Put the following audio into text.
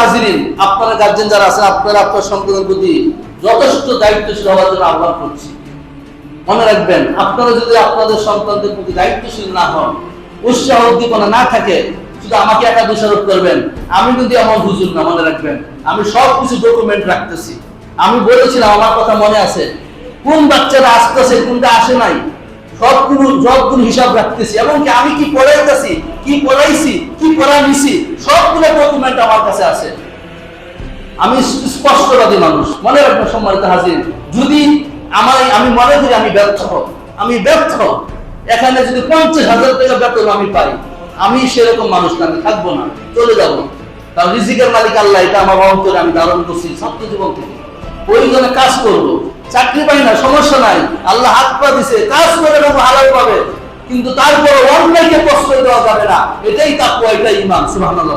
হাজিরিন আপনারা গার্জেন যারা আছেন, আপনারা আপনার সন্তানের প্রতি যথেষ্ট দায়িত্বশীল হওয়ার জন্য আহ্বান করছি। মনে রাখবেন, আপনারা যদি আপনাদের সন্তানদের প্রতি দায়িত্বশীল না হন, উৎসাহ উদ্দীপনা না থাকে, শুধু আমাকে একা দোষারোপ করবেন। আমি আমার হুজুর না, মনে রাখবেন, আমি সব কিছু ডকুমেন্ট রাখতেছি। আমি বলেছিলাম, আমার কথা মনে আছে। কোন বাচ্চারা আসতেছে, কোনটা আসে নাই, সবগুলো সবগুলো হিসাব রাখতেছি, এমনকি আমি কি পড়ে পড়াইতেছি কি পড়াইছি, কি পড়া নিছি, সবগুলো ডকুমেন্ট আমার কাছে আছে। আমি স্পষ্টবাদী মানুষ, মনে রাখবেন সম্মানিত হাজির, যদি আমার আমি মনে করি আমি ব্যর্থ আমি ব্যর্থ। এখানে যদি পঞ্চাশ হাজার টাকা বেতন আমি পাই, আমি সেরকম মানুষ না, আমি থাকব না, চলে যাব। কারণ রিজিকের মালিক আল্লাহ, এটা আমার অন্তরে আমি ধারণ করছি ছাত্র জীবন থেকে। প্রয়োজনে কাজ করব, চাকরি পাই না, সমস্যা নাই, আল্লাহ হাত পা দিছে, কাজ করে নেব, হালাল পাবে। কিন্তু তারপরে অন্যায়কে প্রশ্রয় দেওয়া যাবে না। এটাই তাকুয়া এটাই ইমান সুবহানাল্লাহ